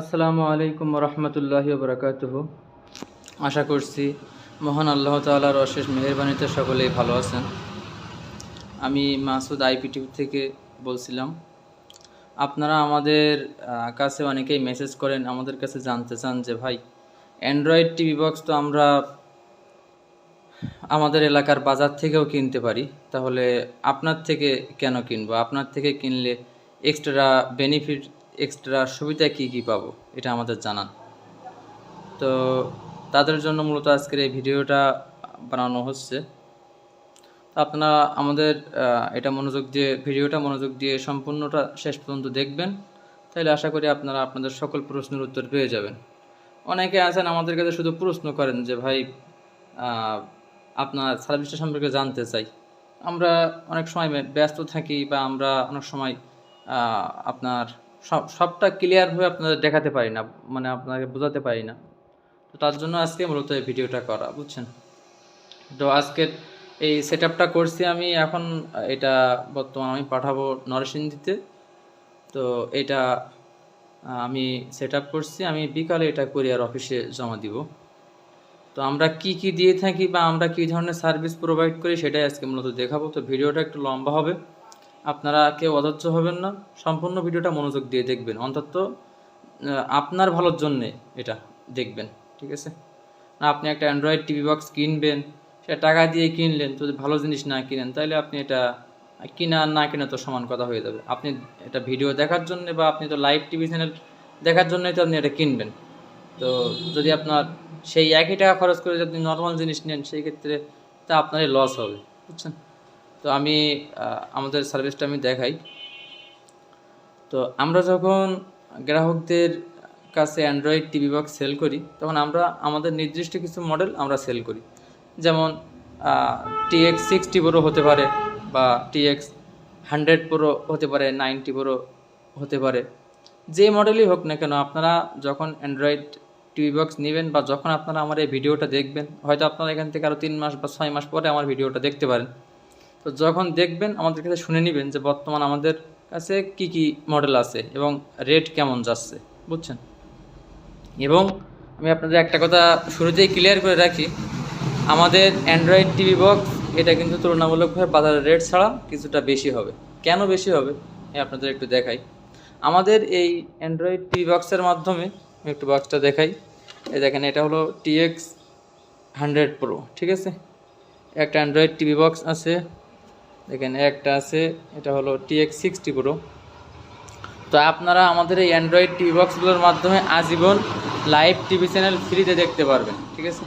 আসসালামু আলাইকুম রহমতুল্লাহি বরকাতুহ আশা করছি মহান আল্লাহ তাআলার অশেষ মেহেরবানিতে সকলেই ভালো আছেন। আমি মাসুদ আইপিটিউ থেকে বলছিলাম, আপনারা আমাদের কাছে অনেকেই মেসেজ করেন, আমাদের কাছে জানতে চান যে ভাই, অ্যান্ড্রয়েড টিভি বক্স তো আমরা আমাদের এলাকার বাজার থেকেও কিনতে পারি। তাহলে আপনার থেকে কেন কিনবো? আপনার থেকে কিনলে এক্সট্রা বেনিফিট এক্সট্রা সুবিধা কি কি পাবো, এটা আমাদের জানান। তো তাদের জন্য মূলত আজকের এই ভিডিওটা বানানো হচ্ছে। তো আপনারা আমাদের এটা মনোযোগ দিয়ে, ভিডিওটা মনোযোগ দিয়ে সম্পূর্ণটা শেষ পর্যন্ত দেখবেন। তাহলে আশা করি আপনারা আপনাদের সকল প্রশ্নের উত্তর পেয়ে যাবেন। অনেকে আছেন আমাদের কাছে শুধু প্রশ্ন করেন যে, ভাই আপনার সার্ভিসটা সম্পর্কে জানতে চাই। আমরা অনেক সময় ব্যস্ত থাকি বা আমরা অনেক সময় আপনার সবটা ক্লিয়ারভাবে আপনাদের দেখাতে পারি না মানে আপনাকে বোঝাতে পারি না। তো তার জন্য আজকে মূলত এই ভিডিওটা করা, বুঝছেন? তো আজকের এই সেট করছি আমি, এখন এটা বর্তমান আমি পাঠাবো নরসিংদীতে। তো এটা আমি সেট করছি, আমি বিকালে এটা কুরিয়ার অফিসে জমা দিব। তো আমরা কি কি দিয়ে থাকি বা আমরা কি ধরনের সার্ভিস প্রোভাইড করি সেটাই আজকে মূলত দেখাবো। তো ভিডিওটা একটু লম্বা হবে। আপনারা কেউ অধৈর্য হবেন না। সম্পূর্ণ ভিডিওটা মনোযোগ দিয়ে দেখবেন। অন্তত আপনার ভালোর জন্যে এটা দেখবেন, ঠিক আছে? না, আপনি একটা অ্যান্ড্রয়েড টিভি বক্স কিনবেন সেটা টাকা দিয়ে কিনলেন যদি ভালো জিনিস না কিনেন তাহলে আপনি এটা কিনা না কিনা তো সমান কথা হয়ে যাবে। আপনি এটা ভিডিও দেখার জন্য বা আপনি তো লাইভ টিভি চ্যানেল দেখার জন্যই তো আপনি এটা কিনবেন। তো যদি আপনার সেই একই টাকা খরচ করে যদি আপনি নর্মাল জিনিস নেন, সেই ক্ষেত্রে তা আপনারই লস হবে, বুঝছেন? তো আমি আমাদের সার্ভিসটা আমি দেখাই। তো আমরা যখন গ্রাহকদের কাছে অ্যান্ড্রয়েড টিভি বক্স সেল করি, তখন আমরা আমাদের নির্দিষ্ট কিছু মডেল আমরা সেল করি। যেমন টিএক্স সিক্সটি প্রো হতে পারে বা টিএক্স হান্ড্রেড প্রো হতে পারে নাইনটি প্রো হতে পারে। যে মডেলই হোক না কেন, আপনারা যখন অ্যান্ড্রয়েড টিভি বক্স নেবেন বা যখন আপনারা আমার এই ভিডিওটা দেখবেন, হয়তো আপনারা এখান থেকে আরও তিন মাস বা ছয় মাস পরে আমার ভিডিওটা দেখতে পারেন। তো যখন দেখবেন, আমাদের কাছে শুনে নেবেন যে বর্তমান আমাদের কাছে কি কি মডেল আছে এবং রেট কেমন যাচ্ছে, বুঝছেন? এবং আমি আপনাদের একটা কথা শুরুতেই ক্লিয়ার করে রাখি, আমাদের অ্যান্ড্রয়েড টিভি বক্স এটা কিন্তু তুলনামূলকভাবে বাজারের রেট ছাড়া কিছুটা বেশি হবে। কেন বেশি হবে? আমি আপনাদের একটু দেখাই। আমাদের এই অ্যান্ড্রয়েড টিভি বক্সের মাধ্যমে, আমি একটু বক্সটা দেখাই। এই দেখেন, এটা হলো টিএক্স হান্ড্রেড প্রো ঠিক আছে? একটা অ্যান্ড্রয়েড টিভি বক্স আছে। দেখেন একটা আছে, এটা হলো টিএক্স সিক্সটি প্রো তো আপনারা আমাদের এই অ্যান্ড্রয়েড টিভি বক্সগুলোর মাধ্যমে আজীবন লাইভ টিভি চ্যানেল ফ্রিতে দেখতে পারবেন, ঠিক আছে?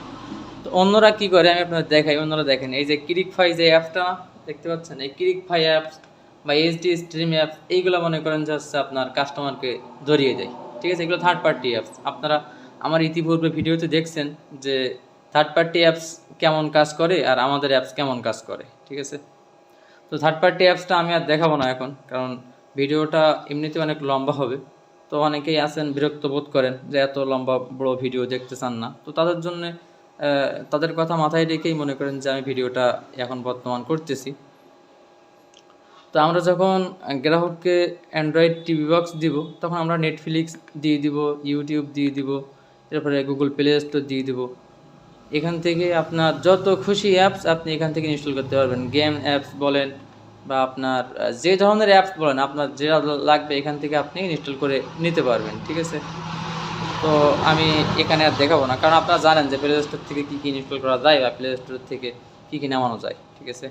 তো অন্যরা কি করে? আমি আপনাদের দেখাই, অন্যরা দেখেন, এই যে ক্রিক ফাই যে অ্যাপটা দেখতে পাচ্ছেন? এই ক্রিক ফাই অ্যাপস বা এইচডি স্ট্রিম অ্যাপস এইগুলো মনে করেন যে হচ্ছে আপনার কাস্টমারকে ধরিয়ে দেয়, ঠিক আছে? এগুলো থার্ড পার্টি অ্যাপস আপনারা আমার ইতিপূর্বে ভিডিওতে দেখছেন যে থার্ড পার্টি অ্যাপস কেমন কাজ করে আর আমাদের অ্যাপস কেমন কাজ করে, ঠিক আছে? তো থার্ড পার্টি অ্যাপসটা আমি আর দেখাবো না এখন, কারণ ভিডিওটা এমনিতে অনেক লম্বা হবে। তো অনেকেই আছেন, বিরক্ত বোধ করেন যে এত লম্বা বড় ভিডিও দেখতে চান না। তো তাদের জন্য তাদের কথা মাথায় রেখেই মনে করেন যে আমি ভিডিওটা এখন বর্তমান করতেছি। তো আমরা যখন গ্রাহককে অ্যান্ড্রয়েড টিভি বক্স দিব, তখন আমরা নেটফ্লিক্স দিয়ে দিব ইউটিউব দিয়ে দিব, এরপরে গুগল প্লে স্টোর দিয়ে দিব। এখান থেকে আপনার যত খুশি অ্যাপস আপনি এখান থেকে ইনস্টল করতে পারবেন। গেম অ্যাপস বলেন বা আপনার যে ধরনের অ্যাপস বলেন, আপনার যেটা লাগবে এখান থেকে আপনি ইনস্টল করে নিতে পারবেন, ঠিক আছে? তো আমি এখানে আর দেখাবো না, কারণ আপনারা জানেন যে প্লে স্টোর থেকে কী কী ইনস্টল করা যায় বা প্লে স্টোর থেকে কী কী নামানো যায়, ঠিক আছে?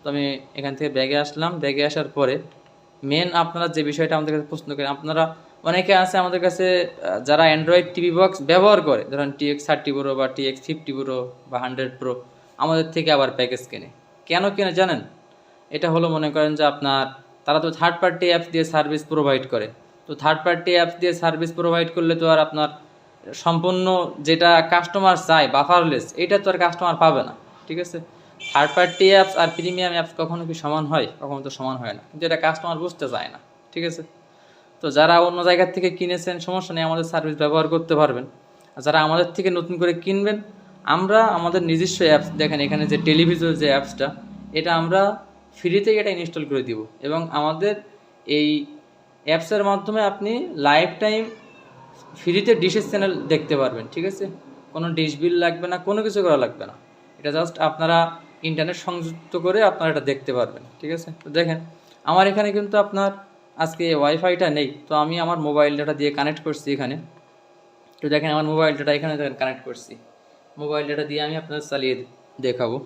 তো আমি এখান থেকে ব্যাগে আসলাম। ব্যাগে আসার পরে মেন আপনারা যে বিষয়টা আমাদের কাছে প্রশ্ন করেন, আপনারা অনেকে আছে আমাদের কাছে যারা অ্যান্ড্রয়েড টিভি বক্স ব্যবহার করে, ধরেন টিএক্স থার্টি প্রো বা টিএক্স ফিফটি প্রো বা হান্ড্রেড প্রো আমাদের থেকে আবার প্যাকেজ কেনে। কেন কেনে জানেন? এটা হলো মনে করেন যে আপনার, তারা তো থার্ড পার্টি অ্যাপস দিয়ে সার্ভিস প্রোভাইড করে। তো থার্ড পার্টি অ্যাপস দিয়ে সার্ভিস প্রোভাইড করলে তো আর আপনার সম্পূর্ণ যেটা কাস্টমার চায় বাফারলেস এটা তো আর কাস্টমার পাবে না, ঠিক আছে? থার্ড পার্টি অ্যাপস আর প্রিমিয়াম অ্যাপস কখনো কি সমান হয়? কখনো তো সমান হয় না। কিন্তু এটা কাস্টমার বুঝতে চায় না, ঠিক আছে? তো যারা অন্য জায়গার থেকে কিনেছেন, সমস্যা নেই, আমাদের সার্ভিস ব্যবহার করতে পারবেন। আর যারা আমাদের থেকে নতুন করে কিনবেন, আমরা আমাদের নিজস্ব অ্যাপস দেখেন এখানে যে টেলিভিশন যে অ্যাপসটা এটা আমরা ফ্রিতেই এটা ইনস্টল করে দিব। এবং আমাদের এই অ্যাপসের মাধ্যমে আপনি লাইফ টাইম ফ্রিতে ডিশের চ্যানেল দেখতে পারবেন, ঠিক আছে? কোনো ডিশ বিল লাগবে না, কোনো কিছু করা লাগবে না। এটা জাস্ট আপনারা ইন্টারনেট সংযুক্ত করে আপনারা এটা দেখতে পারবেন, ঠিক আছে? তো দেখেন, আমার এখানে কিন্তু আপনার আজকে ওয়াইফাইটা নেই, তো আমি আমার মোবাইল ডাটা দিয়ে কানেক্ট করছি এখানে। তো দেখেন আমার মোবাইল ডাটা এখানে দেখেন কানেক্ট করছি। মোবাইল ডাটা দিয়ে আমি আপনাদের চালিয়ে দেখাবো।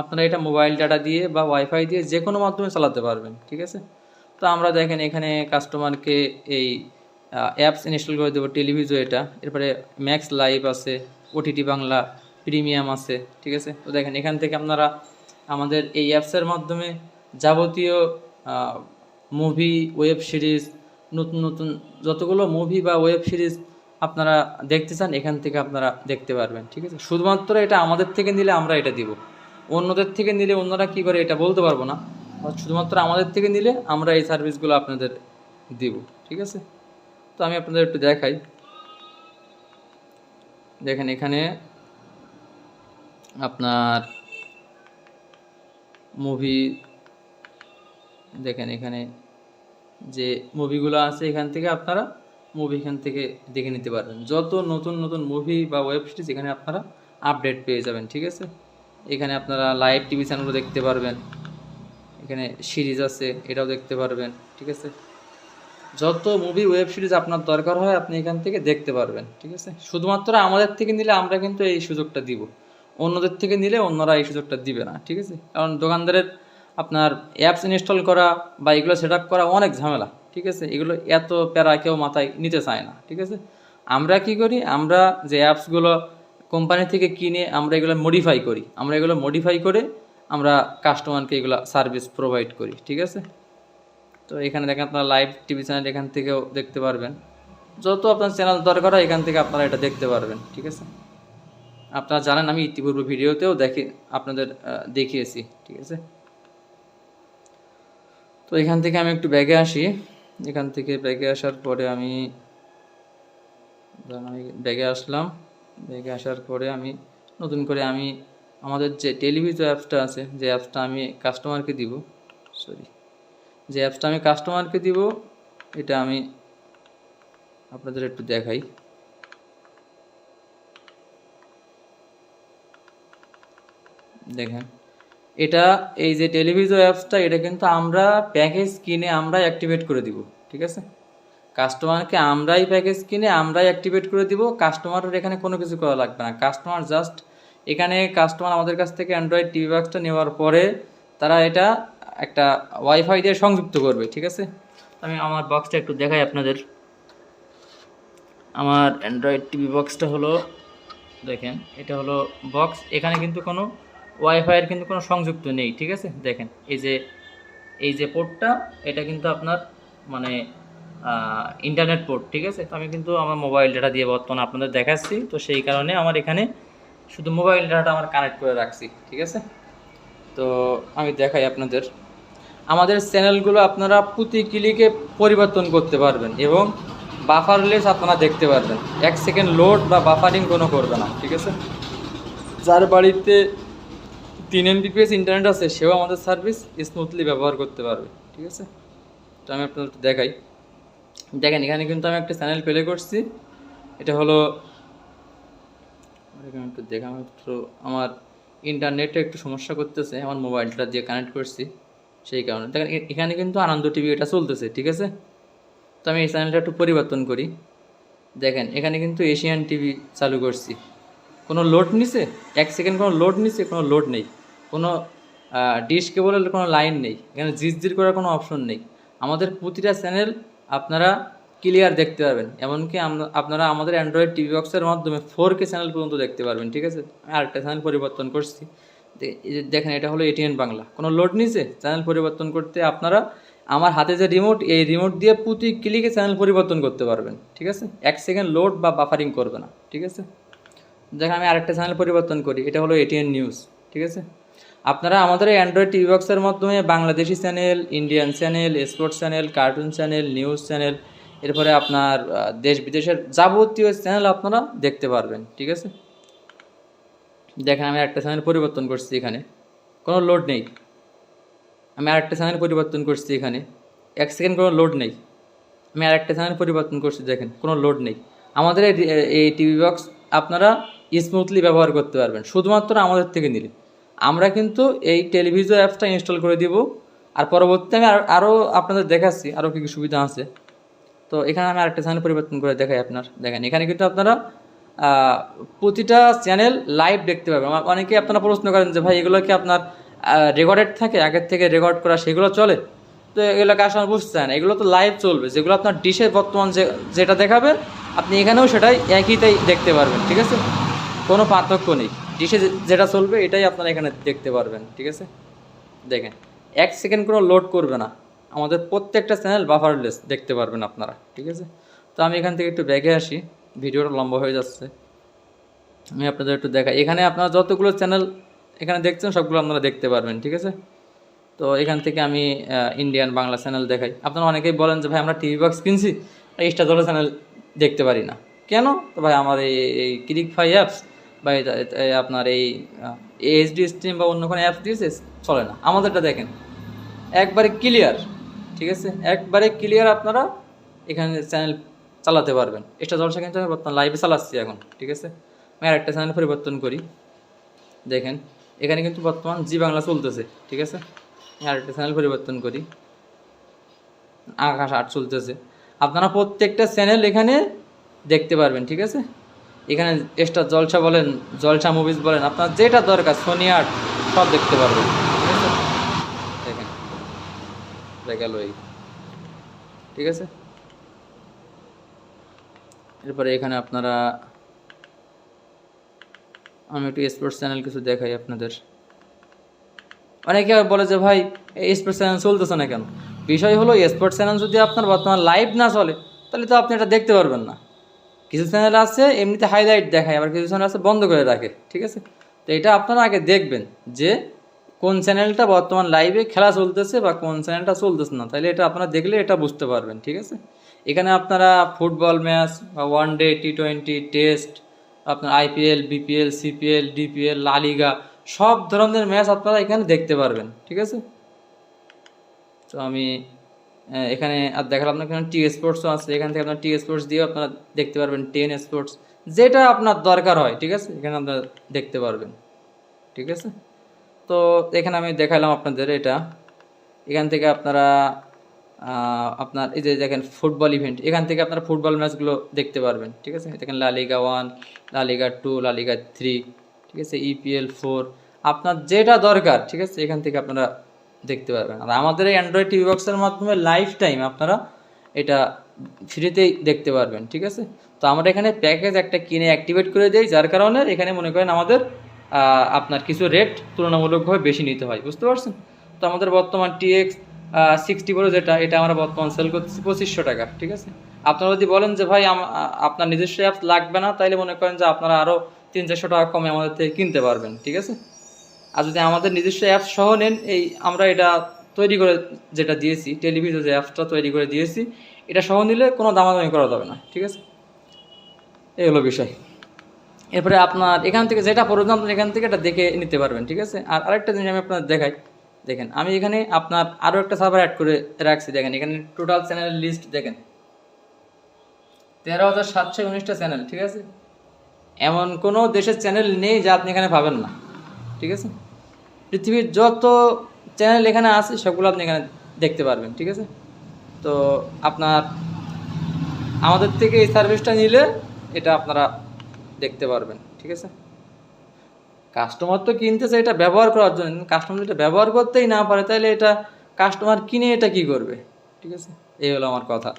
আপনারা এটা মোবাইল ডাটা দিয়ে বা ওয়াইফাই দিয়ে যে কোনো মাধ্যমে চালাতে পারবেন, ঠিক আছে? তো আমরা দেখেন এখানে কাস্টমারকে এই অ্যাপস ইনস্টল করে দেবো টেলিভিশন এটা। এরপরে ম্যাক্স লাইভ আছে ওটিটি বাংলা প্রিমিয়াম আছে, ঠিক আছে? তো দেখেন এখান থেকে আপনারা আমাদের এই অ্যাপসের মাধ্যমে যাবতীয় মুভি ওয়েব সিরিজ নতুন নতুন যতগুলো মুভি বা ওয়েব সিরিজ আপনারা দেখতে চান, এখান থেকে আপনারা দেখতে পারবেন, ঠিক আছে? শুধুমাত্র এটা আমাদের থেকে নিলে আমরা এটা দিব। অন্যদের থেকে নিলে অন্যরা কি করে এটা বলতে পারব না শুধুমাত্র আমাদের থেকে নিলে আমরা এই সার্ভিসগুলো আপনাদের দিব, ঠিক আছে? তো আমি আপনাদের একটু দেখাই। দেখেন এখানে আপনার মুভি দেখেন এখানে যে মুভিগুলো আছে এখান থেকে আপনারা মুভি এখান থেকে দেখে নিতে পারবেন। যত নতুন নতুন মুভি বা ওয়েব সিরিজ এখানে আপনারা আপডেট পেয়ে যাবেন, ঠিক আছে? এখানে আপনারা লাইভ টিভি চ্যানেলও দেখতে পারবেন। এখানে সিরিজ আছে, এটাও দেখতে পারবেন, ঠিক আছে? যত মুভি ওয়েব সিরিজ আপনার দরকার হয়, আপনি এখান থেকে দেখতে পারবেন, ঠিক আছে? শুধুমাত্র আমাদের থেকে নিলে আমরা কিন্তু এই সুযোগটা দিব। অন্যদের থেকে নিলে অন্যরা এই সুযোগটা দিবে না, ঠিক আছে? কারণ দোকানদারের আপনার অ্যাপস ইনস্টল করা বা এগুলো সেট করা অনেক ঝামেলা, ঠিক আছে? এগুলো এত প্যারা কেউ মাথায় নিতে চায় না, ঠিক আছে? আমরা কি করি? আমরা যে অ্যাপসগুলো কোম্পানি থেকে কিনে আমরা এগুলো মডিফাই করি। আমরা এগুলো মডিফাই করে আমরা কাস্টমারকে এগুলো সার্ভিস প্রোভাইড করি, ঠিক আছে? তো এখানে দেখেন আপনারা লাইভ টিভি চ্যানেল এখান থেকেও দেখতে পারবেন। যত আপনার চ্যানেল দরকার হয় এখান থেকে আপনারা এটা দেখতে পারবেন, ঠিক আছে? আপনারা জানেন আমি ইতিপূর্বে ভিডিওতেও দেখে, আপনাদের দেখিয়েছি, ঠিক আছে? তো এখান থেকে আমি একটু ব্যাগে আসি। এখান থেকে ব্যাগে আসার পরে আমি আমি ব্যাগে আসলাম। ব্যাগে আসার পরে আমি নতুন করে আমি আমাদের যে টেলিভিশন অ্যাপসটা আছে, যে অ্যাপসটা আমি কাস্টমারকে দিব সরি যে অ্যাপসটা আমি কাস্টমারকে দিব, এটা আমি আপনাদের একটু দেখাই। দেখেন। এটা, এই যে টেলিভিশন অ্যাপসটা, এটা কিন্তু আমরা প্যাকেজ কিনে আমরাই অ্যাক্টিভেট করে দিব, ঠিক আছে? কাস্টমারকে আমরাই প্যাকেজ কিনে আমরাই অ্যাক্টিভেট করে দিব কাস্টমারের এখানে কোনো কিছু করা লাগবে না। কাস্টমার জাস্ট এখানে কাস্টমার আমাদের কাছ থেকে অ্যান্ড্রয়েড টিভি বক্সটা নেওয়ার পরে তারা এটা একটা ওয়াইফাই দিয়ে সংযুক্ত করবে, ঠিক আছে? আমি আমার বক্সটা একটু দেখাই আপনাদের। আমার অ্যান্ড্রয়েড টিভি বক্সটা হলো, দেখেন, এটা হলো বক্স এখানে কিন্তু কোনো ওয়াইফাইয়ের কিন্তু কোনো সংযুক্ত নেই, ঠিক আছে? দেখেন, এই যে এই যে পোর্টটা এটা কিন্তু আপনার মানে ইন্টারনেট পোর্ট ঠিক আছে? তো আমি কিন্তু আমার মোবাইল ডাটা দিয়ে বর্তমানে আপনাদের দেখাচ্ছি। তো সেই কারণে আমার এখানে শুধু মোবাইল ডাটা আমার কানেক্ট করে রাখছি, ঠিক আছে? তো আমি দেখাই আপনাদের। আমাদের চ্যানেলগুলো আপনারা প্রতি ক্লিকে পরিবর্তন করতে পারবেন এবং বাফারলেস আপনারা দেখতে পারবেন। এক সেকেন্ড লোড বা বাফারিং কোনো করবে না, ঠিক আছে? যার বাড়িতে তিন এমবিপিএস ইন্টারনেট আছে, সেও আমাদের সার্ভিস স্মুথলি ব্যবহার করতে পারবে, ঠিক আছে? তো আমি আপনাদের দেখাই। দেখেন, এখানে কিন্তু আমি একটা চ্যানেল প্লে করছি, এটা হলো একটু দেখা মাত্র, আমার ইন্টারনেটে একটু সমস্যা করতেছে, আমার মোবাইলটা দিয়ে কানেক্ট করছি, সেই কারণে। দেখেন এখানে কিন্তু আনন্দ টিভি এটা চলতেছে, ঠিক আছে? তো আমি এই চ্যানেলটা একটু পরিবর্তন করি। দেখেন, এখানে কিন্তু এশিয়ান টিভি চালু করছি। কোনো লোড নিছে? এক সেকেন্ড কোনো লোড নিছে, কোনো লোড নেই। কোনো ডিশ কেবলের কোনো লাইন নেই। এখানে জির করার কোনো অপশন নেই। আমাদের প্রতিটা চ্যানেল আপনারা ক্লিয়ার দেখতে পারবেন এমনকি আপনারা আমাদের অ্যান্ড্রয়েড টিভি বক্সের মাধ্যমে ফোর কে চ্যানেল পর্যন্ত দেখতে পারবেন, ঠিক আছে? আমি আরেকটা চ্যানেল পরিবর্তন করছি। দেখেন, এটা হলো এটিএন বাংলা। কোনো লোড নিছে? চ্যানেল পরিবর্তন করতে আপনারা আমার হাতে যে রিমোট এই রিমোট দিয়ে প্রতি ক্লিকে চ্যানেল পরিবর্তন করতে পারবেন, ঠিক আছে? এক সেকেন্ড লোড বা বাফারিং করবে না, ঠিক আছে? দেখেন আমি আরেকটা চ্যানেল পরিবর্তন করি। এটা হলো এটিএন নিউজ ঠিক আছে? আপনারা আমাদের অ্যান্ড্রয়েড টিভি বক্সের মাধ্যমে Bangladeshi channel Indian channel sports channel cartoon channel news channel এরপরে আপনার দেশ বিদেশের যাবতীয় চ্যানেল আপনারা দেখতে পারবেন, ঠিক আছে? দেখেন, আমি একটা চ্যানেল পরিবর্তন করছি এখানে। কোনো লোড নেই। আমি আরেকটা চ্যানেল পরিবর্তন করছি এখানে। এক সেকেন্ড কোনো লোড নেই। আমি আরেকটা চ্যানেল পরিবর্তন করছি, দেখেন, কোনো লোড নেই। আমাদের এই টিভি বক্স আপনারা স্মুথলি ব্যবহার করতে পারবেন, শুধুমাত্র আমাদের থেকে নিলে। আমরা কিন্তু এই টেলিভিশন অ্যাপসটা ইনস্টল করে দিব, আর পরবর্তীতে আমি আর- আরও আপনাদের দেখাচ্ছি আরও কী কী সুবিধা আছে। তো এখানে আমি আরেকটা চ্যানেল পরিবর্তন করে দেখাই আপনার, দেখেন, এখানে কিন্তু আপনারা প্রতিটা চ্যানেল লাইভ দেখতে পাবেন। অনেকে আপনারা প্রশ্ন করেন যে, ভাই, এগুলো কি আপনার রেকর্ডেড থাকে? আগের থেকে রেকর্ড করা সেগুলো চলে? তো এগুলোকে আসলে বুঝতে চায় না। এগুলো তো লাইভ চলবে। যেগুলো আপনার ডিশে বর্তমান যে, যেটা দেখাবে, আপনি এখানেও সেটাই একইটাই দেখতে পারবেন, ঠিক আছে? কোনো পার্থক্য নেই। ডিশে যেটা চলবে, এটাই আপনারা এখানে দেখতে পারবেন, ঠিক আছে? দেখেন, এক সেকেন্ড কোনো লোড করবে না। আমাদের প্রত্যেকটা চ্যানেল বাফারলেস দেখতে পারবেন আপনারা, ঠিক আছে? তো আমি এখান থেকে একটু ব্যাগে আসি, ভিডিওটা লম্বা হয়ে যাচ্ছে। আমি আপনাদের একটু দেখাই। এখানে আপনারা যতগুলো চ্যানেল এখানে দেখছেন, সবগুলো আপনারা দেখতে পারবেন, ঠিক আছে? তো এখান থেকে আমি ইন্ডিয়ান বাংলা চ্যানেল দেখাই। আপনারা অনেকেই বলেন যে, ভাই, আমরা টিভি বক্স কিনছি দলের চ্যানেল দেখতে পারি না। কেন? তো ভাই, আমার এই এই ক্লিক ফাই অ্যাপস বা এটা- এটা- আপনার এই এইচডি স্ট্রিম বা অন্য কোনো অ্যাপস দিয়েছে? চলে না। আমাদেরটা দেখেন। একবারে ক্লিয়ার ঠিক আছে? একবারে ক্লিয়ার আপনারা এখানে চ্যানেল চালাতে পারবেন। এক্সট্রা জলসা কিন্তু আমি বর্তমান লাইভে চালাচ্ছি এখন, ঠিক আছে? আমি আরেকটা চ্যানেল পরিবর্তন করি। দেখেন, এখানে কিন্তু বর্তমান জি বাংলা চলতেছে, ঠিক আছে? আমি আরেকটা চ্যানেল পরিবর্তন করি। আকাশ আট চলতেছে। আপনারা প্রত্যেকটা চ্যানেল এখানে দেখতে পারবেন, ঠিক আছে? এখানে এক্সট্রা জলসা বলেন, জলসা মুভিজ বলেন, আপনার যেটা দরকার সোনি আর্ট সব দেখতে পারবেন। দেখেন গেল এই। ঠিক আছে? এরপরে এখানে আপনারা, আমি একটু স্পোর্টস চ্যানেল কিছু দেখাই আপনাদের। অনেকে বলে যে, ভাই, এই স্পোর্টস চ্যানেল চলতেছে না কেন? বিষয় হলো স্পোর্টস চ্যানেল যদি আপনার বর্তমান লাইভ না চলে, তাহলে তো আপনি এটা দেখতে পারবেন না। কিছু চ্যানেল আছে, এমনিতে হাইলাইট দেখায়, আবার কিছু চ্যানেল আছে বন্ধ করে রাখে, ঠিক আছে? তো এটা আপনারা আগে দেখবেন যে কোন চ্যানেলটা বর্তমান লাইভে খেলা চলতেছে বা কোন চ্যানেলটা চলতেছে না। তাহলে এটা আপনারা দেখলে এটা বুঝতে পারবেন, ঠিক আছে? এখানে আপনারা ফুটবল ম্যাচ বা one day T twenty test আপনার IPL BPL CPL DPL LaLiga সব ধরনের ম্যাচ আপনারা এখানে দেখতে পারবেন, ঠিক আছে? তো আমি এখানে আর দেখালাম আপনার এখানে টি স্পোর্টসও আছে। এখান থেকে আপনার টি স্পোর্টস দিয়েও আপনারা দেখতে পারবেন টেন স্পোর্টস যেটা আপনার দরকার হয়, ঠিক আছে? এখানে আপনারা দেখতে পারবেন, ঠিক আছে? তো এখানে আমি দেখালাম আপনাদের এটা। এখান থেকে আপনারা আপনার এই যে দেখেন ফুটবল ইভেন্ট এখান থেকে আপনারা ফুটবল ম্যাচগুলো দেখতে পারবেন, ঠিক আছে? দেখেন LaLiga one LaLiga two LaLiga three ঠিক আছে? ইপিএল ফোর আপনার যেটা দরকার, ঠিক আছে? এখান থেকে আপনারা দেখতে পারবেন। আর আমাদের এই অ্যান্ড্রয়েড টিভি বক্সের মাধ্যমে লাইফ টাইম আপনারা এটা ফ্রিতেই দেখতে পারবেন, ঠিক আছে? তো আমরা এখানে প্যাকেজ একটা কিনে অ্যাক্টিভেট করে দিই, যার কারণে এখানে মনে করেন আমাদের আপনার কিছু রেট তুলনামূলকভাবে বেশি নিতে হয়, বুঝতে পারছেন? তো আমাদের বর্তমান টিএক্স সিক্সটি প্রো যেটা, এটা আমরা বর্তমান সেল করতেছি পঁচিশশো টাকা, ঠিক আছে? আপনারা যদি বলেন যে ভাই আপনার নিজস্ব অ্যাপস লাগবে না, তাইলে মনে করেন যে আপনারা আরও তিন চারশো টাকা কমে আমাদের থেকে কিনতে পারবেন, ঠিক আছে? আর যদি আমাদের নিজস্ব অ্যাপস সহ নেন, এই আমরা এটা তৈরি করে যেটা দিয়েছি টেলিভিশন যে অ্যাপসটা তৈরি করে দিয়েছি, এটা সহ নিলে কোনো দামাদামি করা যাবে না, ঠিক আছে? এই হলো বিষয়। এরপরে আপনার এখান থেকে যেটা প্রয়োজন আপনার এখান থেকে এটা দেখে নিতে পারবেন, ঠিক আছে? আর আরেকটা জিনিস আমি আপনার দেখাই। দেখেন, আমি এখানে আপনার আরও একটা সার্ভার অ্যাড করে রাখছি, দেখেন, এখানে টোটাল চ্যানেলের লিস্ট দেখেন। তেরো হাজার সাতশো উনিশটা চ্যানেল ঠিক আছে? এমন কোনো দেশের চ্যানেল নেই যা আপনি এখানে পাবেন না, ঠিক আছে? পৃথিবীর যত চ্যানেল এখানে আছে, সবগুলো আপনি এখানে দেখতে পারবেন, ঠিক আছে? তো আপনার, আমাদের থেকে এই সার্ভিসটা নিলে এটা আপনারা দেখতে পারবেন, ঠিক আছে? কাস্টমার তো কিনতেছে এটা ব্যবহার করার জন্য কাস্টমার এটা ব্যবহার করতেই না পারে, তাহলে এটা কাস্টমার কিনে এটা কি করবে, ঠিক আছে? এই হলো আমার কথা।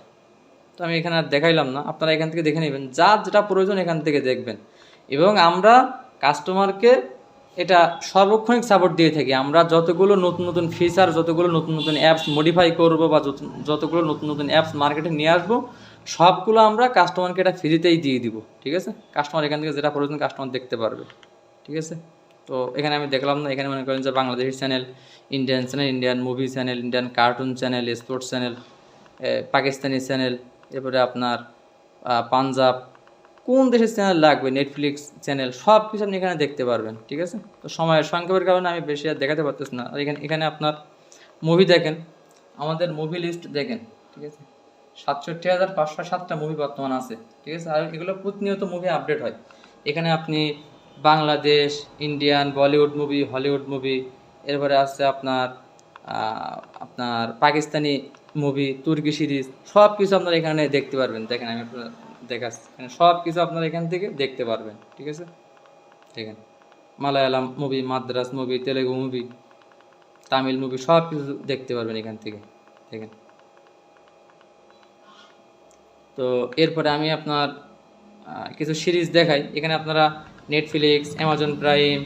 তো আমি এখানে আর দেখাইলাম না, আপনারা এখান থেকে দেখে নেবেন, যার যেটা প্রয়োজন এখান থেকে দেখবেন। এবং আমরা কাস্টমারকে এটা সর্বক্ষণিক সাপোর্ট দিয়ে থাকি। আমরা যতগুলো নতুন নতুন ফিচার যতগুলো নতুন নতুন অ্যাপস মডিফাই করব বা যত- যতগুলো নতুন নতুন অ্যাপস মার্কেটে নিয়ে আসব, সবগুলো আমরা কাস্টমারকে এটা ফ্রিতেই দিয়ে দিব, ঠিক আছে? কাস্টমার এখান থেকে যেটা প্রয়োজন কাস্টমার দেখতে পারবে, ঠিক আছে? তো এখানে আমি দেখলাম না, এখানে মনে করেন যে Bangladeshi channel Indian channel Indian movie channel Indian cartoon channel sports channel Pakistani channel এরপরে আপনার পাঞ্জাব কোন দেশের চ্যানেল লাগবে? নেটফ্লিক্স চ্যানেল সব কিছু আপনি এখানে দেখতে পারবেন, ঠিক আছে? তো সময়ের সংক্ষেপের কারণে আমি বেশি আর দেখাতে পারতেছি না। আর এখানে এখানে আপনার মুভি দেখেন, আমাদের মুভি লিস্ট দেখেন, ঠিক আছে? সাতষট্টি হাজার পাঁচশো সাতটা মুভি বর্তমান আছে, ঠিক আছে? আর এগুলো প্রতিনিয়ত মুভি আপডেট হয়। এখানে আপনি Bangladesh Indian Bollywood movie Hollywood movie এরপরে আছে আপনার আপনার পাকিস্তানি মুভি তুর্কি সিরিজ সব কিছু আপনারা এখানে দেখতে পারবেন। দেখেন আমি দেখাচ্ছি। এখানে সব কিছু আপনারা এখান থেকে দেখতে পারবেন, ঠিক আছে? দেখেন, Malayalam movie Madras movie Telugu movie Tamil movie সব কিছু দেখতে পারবেন এখান থেকে, দেখেন। তো এরপরে আমি আপনার কিছু সিরিজ দেখাই। এখানে আপনারা নেটফ্লিক্স অ্যামাজন প্রাইম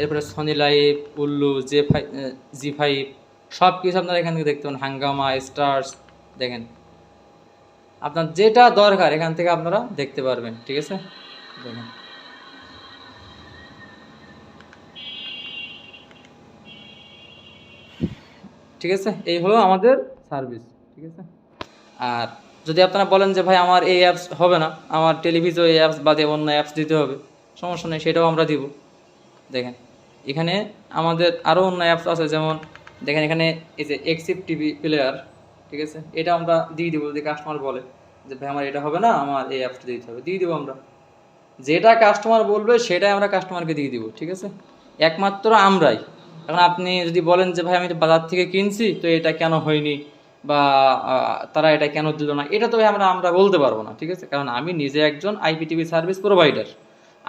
এরপরে সনি লাইভ উল্লু জে ফাই জি ফাইভ সব কিছু আপনারা এখান থেকে দেখতে পাবেন হাঙ্গামা স্টার্স দেখেন। আপনার যেটা দরকার, এখান থেকে আপনারা দেখতে পারবেন, ঠিক আছে? দেখেন। ঠিক আছে? এই হলো আমাদের সার্ভিস, ঠিক আছে? আর যদি আপনারা বলেন যে, ভাই, আমার এই অ্যাপস হবে না, আমার টেলিভিশন এই অ্যাপস বাদে অন্য অ্যাপস দিতে হবে সমস্যা নেই, সেটাও আমরা দিব। দেখেন, এখানে আমাদের আরও অন্য অ্যাপস আছে, যেমন, দেখেন এখানে এই যে এক্সিপ টিভি প্লেয়ার ঠিক আছে? এটা আমরা দিয়ে দিব যদি কাস্টমার বলে যে, ভাই, আমার এটা হবে না, আমার এই অ্যাপসটা দিতে হবে। দিয়ে দেবো আমরা। যেটা কাস্টমার বলবে, সেটাই আমরা কাস্টমারকে দিয়ে দিব, ঠিক আছে? একমাত্র আমরাই। এখন আপনি যদি বলেন যে, ভাই, আমি বাজার থেকে কিনছি, তো এটা কেন হয়নি? বা তারা এটা কেন দিল না? এটা তো আমরা আমরা বলতে পারব না, ঠিক আছে? কারণ আমি নিজে একজন আইপিটিভি সার্ভিস প্রোভাইডার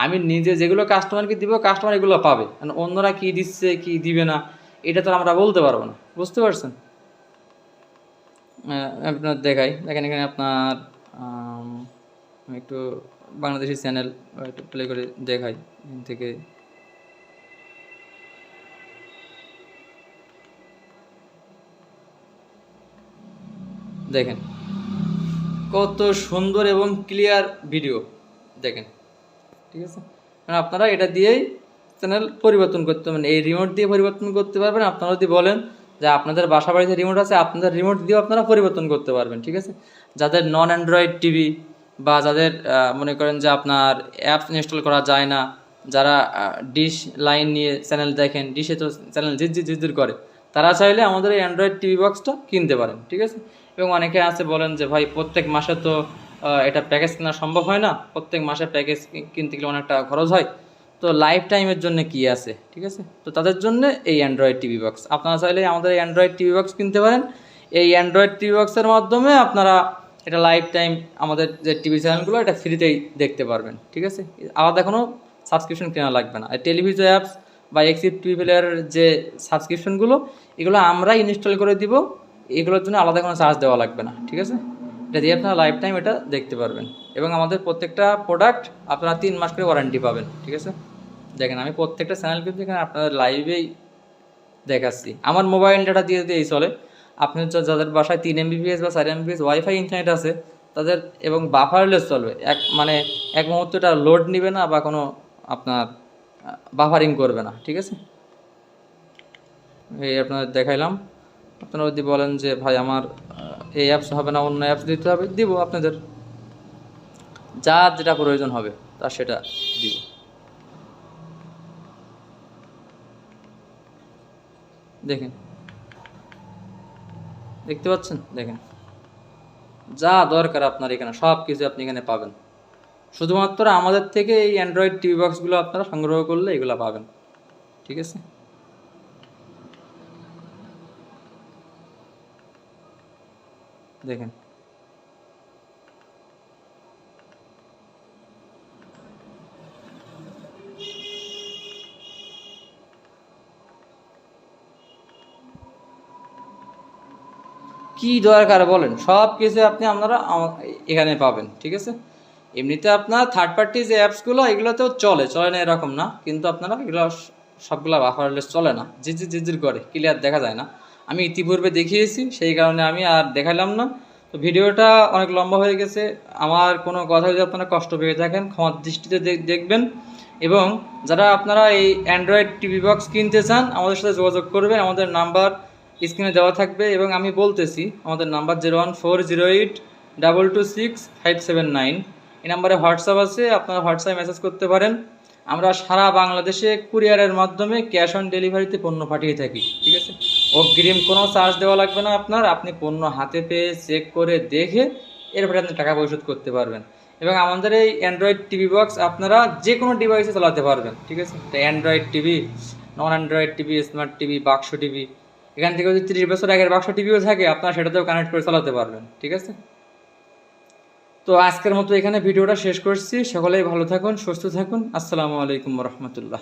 আমি নিজে যেগুলো কাস্টমারকে দিব কাস্টমার এগুলো পাবে। কারণ অন্যরা কি দিচ্ছে, কি দিবে না, এটা তো আমরা বলতে পারব না। বুঝতে পারছেন? আপনার দেখাই। দেখেন এখানে আপনার একটু বাংলাদেশি চ্যানেল একটু প্লে করে দেখাই থেকে। দেখেন, কত সুন্দর এবং ক্লিয়ার ভিডিও দেখেন, ঠিক আছে? কারণ আপনারা এটা দিয়েই চ্যানেল পরিবর্তন করতে পারবেন এই রিমোট দিয়ে পরিবর্তন করতে পারবেন। আপনারা যদি বলেন যে আপনাদের বাসা বাড়িতে রিমোট আছে, আপনাদের রিমোট দিয়েও আপনারা পরিবর্তন করতে পারবেন, ঠিক আছে? যাদের নন অ্যান্ড্রয়েড টিভি বা যাদের মনে করেন যে আপনার অ্যাপস ইনস্টল করা যায় না, যারা ডিশ লাইন নিয়ে চ্যানেল দেখেন ডিশে তো চ্যানেল জিজ্জির জিজ্জির করে, তারা চাইলে আমাদের এই অ্যান্ড্রয়েড টিভি বক্সটা কিনতে পারেন, ঠিক আছে? এবং অনেকে আছে বলেন যে, ভাই, প্রত্যেক মাসে তো এটা প্যাকেজ কেনা সম্ভব হয় না? প্রত্যেক মাসে প্যাকেজ কিনতে গেলে অনেকটা খরচ হয়। তো লাইফ টাইমের জন্য কি আছে? ঠিক আছে? তো তাদের জন্য এই অ্যান্ড্রয়েড টিভি বক্স আপনারা চাইলে আমাদের এই অ্যান্ড্রয়েড টিভি বক্স কিনতে পারেন। এই অ্যান্ড্রয়েড টিভি বক্সের মাধ্যমে আপনারা এটা লাইফ টাইম আমাদের যে টিভি চ্যানেলগুলো এটা ফ্রিতেই দেখতে পারবেন। ঠিক আছে? আলাদা কোনো সাবস্ক্রিপশন কেনা লাগবে না। টেলিভিশন অ্যাপস বা এক্সিপ টিভি প্লেয়ারের যে সাবস্ক্রিপশনগুলো এগুলো আমরা ইনস্টল করে দিব। এগুলোর জন্য আলাদা কোনো চার্জ দেওয়া লাগবে না। ঠিক আছে? এটা দিয়ে আপনারা লাইফ টাইম এটা দেখতে পারবেন। এবং আমাদের প্রত্যেকটা প্রোডাক্ট আপনারা তিন মাস করে ওয়ারেন্টি পাবেন, ঠিক আছে? দেখেন, আমি প্রত্যেকটা চ্যানেল কিন্তু এখানে আপনাদের লাইভেই দেখাচ্ছি। আমার মোবাইল ডাটা দিয়ে দিয়েই চলে। আপনি যাদের বাসায় তিন এমবিপিএস বা চার এমবিপিএস ওয়াইফাই ইন্টারনেট আছে, তাদের এবং বাফারলেস চলবে। এক মানে এক মুহূর্তে এটা লোড নিবে না বা কোনো আপনার বাফারিং করবে না, ঠিক আছে? এই আপনাদের দেখাইলাম। আপনারা যদি বলেন যে, ভাই, আমার এই অ্যাপস হবে না, অন্য অ্যাপস দিতে হবে, দিব আপনাদের। যার যেটা প্রয়োজন হবে, তার সেটা দিব। দেখেন। দেখতে পাচ্ছেন? দেখেন। যা দরকার আপনার এখানে, সব কিছু আপনি এখানে পাবেন। শুধুমাত্র আমাদের থেকে এই অ্যান্ড্রয়েড টিভি বক্সগুলো আপনারা সংগ্রহ করলে এগুলো পাবেন। ঠিক আছে? দেখেন। কি দরকার বলেন? সব কিছু আপনি আপনারা এখানে পাবেন, ঠিক আছে? এমনিতে আপনার থার্ড পার্টি যে অ্যাপসগুলো, এগুলোতেও চলে চলে না এরকম না। কিন্তু আপনারা এগুলো সবগুলা চলে না। জিজির জিজির করে। ক্লিয়ার দেখা যায় না। আমি ইতিপূর্বে দেখিয়েছি, সেই কারণে আমি আর দেখালাম না। তো ভিডিওটা অনেক লম্বা হয়ে গেছে। আমার কোনো কথা যদি আপনারা কষ্ট পেয়ে থাকেন, ক্ষমার দৃষ্টিতে দেখবেন। এবং যারা আপনারা এই অ্যান্ড্রয়েড টিভি বক্স কিনতে চান, আমাদের সাথে যোগাযোগ করবেন। আমাদের নাম্বার স্ক্রিনে দেওয়া থাকবে এবং আমি বলতেছি, আমাদের number zero one four zero eight double two six five seven nine এই নাম্বারে হোয়াটসঅ্যাপ আছে, আপনারা হোয়াটসঅ্যাপে মেসেজ করতে পারেন। আমরা সারা বাংলাদেশে কুরিয়ারের মাধ্যমে ক্যাশ অন ডেলিভারিতে পণ্য পাঠিয়ে থাকি, ঠিক আছে? অগ্রিম কোনো চার্জ দেওয়া লাগবে না আপনার। আপনি পণ্য হাতে পেয়ে চেক করে দেখে এরপরে আপনি টাকা পরিশোধ করতে পারবেন। এবং আমাদের এই অ্যান্ড্রয়েড টিভি বক্স আপনারা যে কোনো ডিভাইসে চালাতে পারবেন, ঠিক আছে? তো Android TV non Android TV smart TV বাক্স টিভি এখান থেকে যদি তিরিশ বছর আগের বাক্স টিভিও থাকে, আপনারা সেটাতেও কানেক্ট করে চালাতে পারবেন, ঠিক আছে? তো আজকের মতো এখানে ভিডিওটা শেষ করছি। সকলেই ভালো থাকুন, সুস্থ থাকুন। আসসালামু আলাইকুম রহমতুল্লাহ।